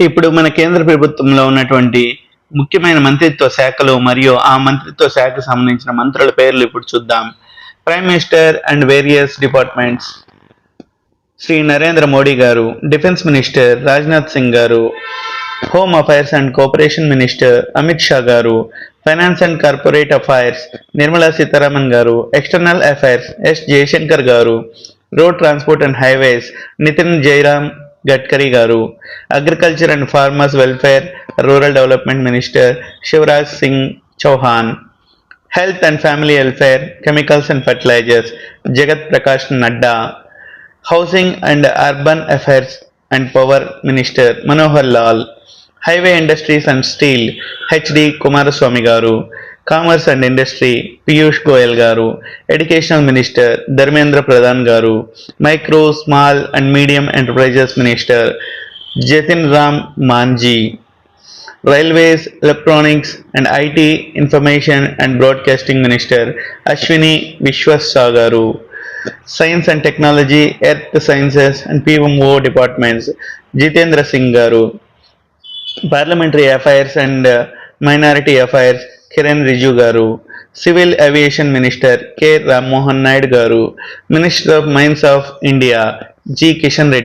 ఇప్పుడు మన కేంద్ర ప్రభుత్వంలో ఉన్నటువంటి ముఖ్యమైన మంత్రిత్వ శాఖలు మరియు ఆ మంత్రిత్వ శాఖకు సంబంధించిన మంత్రుల పేర్లు ఇప్పుడు చూద్దాం. Prime minister and various departments Shri Narendra Modi గారు డిఫెన్స్ మినిస్టర్ రాజ్నాథ్ సింగ్ గారు home affairs and cooperation minister Amit Shah గారు finance and corporate affairs Nirmala Sitharaman గారు ఎక్స్టర్నల్ అఫైర్స్ ఎస్ జయశంకర్ గారు road transport and highways Nitin Jairam Gadkari గారు agriculture and farmers welfare rural development minister Shivraj Singh Chouhan health and family welfare chemicals and fertilisers Jagat Prakash Nadda housing and urban affairs and power minister Manohar Lal heavy industries and steel HD Kumaraswamy గారు commerce and industry Piyush Goyal గారు educational minister Dharmendra Pradhan గారు micro small and medium enterprises minister Jitan Ram Manjhi railways electronics and IT information and broadcasting minister Ashwini Vaishnaw గారు science and technology earth sciences and PMO departments Jitendra Singh గారు parliamentary affairs and minority affairs Kiren Rijiju గారు civil aviation minister K Rammohan Naidu గారు minister of mines of India G Kishan Reddy